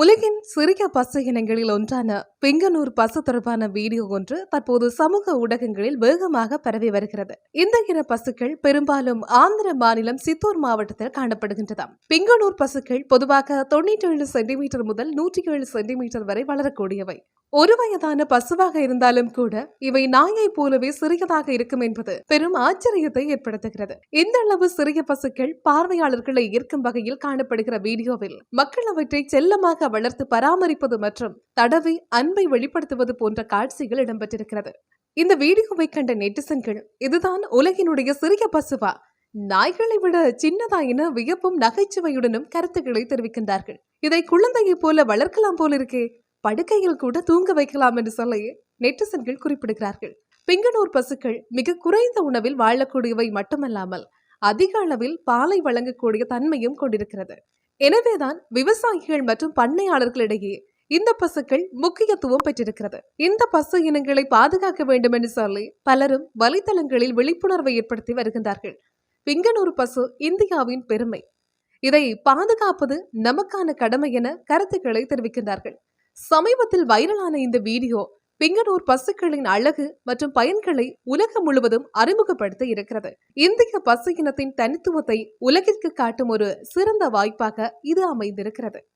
உலகின் சிறிய பசு இனங்களில் ஒன்றான பிங்கனூர் பசு தொடர்பான வீடியோ ஒன்று தற்போது சமூக ஊடகங்களில் வேகமாக பரவி வருகிறது. இந்த இன பசுக்கள் பெரும்பாலும் ஆந்திர மாநிலம் சித்தூர் மாவட்டத்தில் காணப்படுகின்றதாம். பிங்கனூர் பசுக்கள் பொதுவாக தொண்ணூற்றி ஏழு சென்டிமீட்டர் முதல் நூற்றி ஏழு சென்டிமீட்டர் வரை வளரக்கூடியவை. ஒரு வயதான பசுவாக இருந்தாலும் கூட இவை நாயை போலவே சிறியதாக இருக்கும் என்பது பெரும் ஆச்சரியத்தை ஏற்படுத்துகிறது. இந்த அளவு சிறிய பசுக்கள் பார்வையாளர்களை ஈர்க்கும் வகையில் காணப்படுகிற வீடியோவில் மக்கள் அவற்றை செல்லமாக வளர்த்து பராமரிப்பது மற்றும் தடவி அன்பை வெளிப்படுத்துவது போன்ற காட்சிகள் இடம்பெற்றிருக்கிறது. இந்த வீடியோவை கண்ட நெட்டிசன்கள் இதுதான் உலகினுடைய சிறிய பசுவா? நாய்களை விட சின்னதா என வியப்பும் நகைச்சுவையுடனும் கருத்துக்களை தெரிவிக்கின்றார்கள். இதை குழந்தையைப் போல வளர்க்கலாம் போல இருக்கே படுக்கையில் கூட தூங்க வைக்கலாம் என்று சொல்லி நெட்டிசன்கள் குறிப்பிடுகிறார்கள். பிங்கனூர் பசுக்கள் மிக குறைந்த உணவில் வாழக்கூடியவை மட்டுமல்லாமல் அதிக அளவில் பாலை வழங்கக்கூடிய தன்மையும் கொண்டிருக்கிறது. எனவேதான் விவசாயிகள் மற்றும் பண்ணையாளர்களிடையே இந்த பசுக்கள் முக்கியத்துவம் பெற்றிருக்கிறது. இந்த பசு இனங்களை பாதுகாக்க வேண்டும் என்று சொல்லி பலரும் வலைத்தளங்களில் விழிப்புணர்வை ஏற்படுத்தி வருகின்றார்கள். பிங்கனூர் பசு இந்தியாவின் பெருமை. இதை பாதுகாப்பது நமக்கான கடமை என கருத்துக்களை தெரிவிக்கின்றார்கள். சமீபத்தில் வைரலான இந்த வீடியோ பிங்கனூர் பசுக்களின் அழகு மற்றும் பயன்களை உலகம் முழுவதும் அறிமுகப்படுத்த இருக்கிறது. இந்திய பசு இனத்தின் தனித்துவத்தை உலகிற்கு காட்டும் ஒரு சிறந்த வாய்ப்பாக இது அமைந்திருக்கிறது.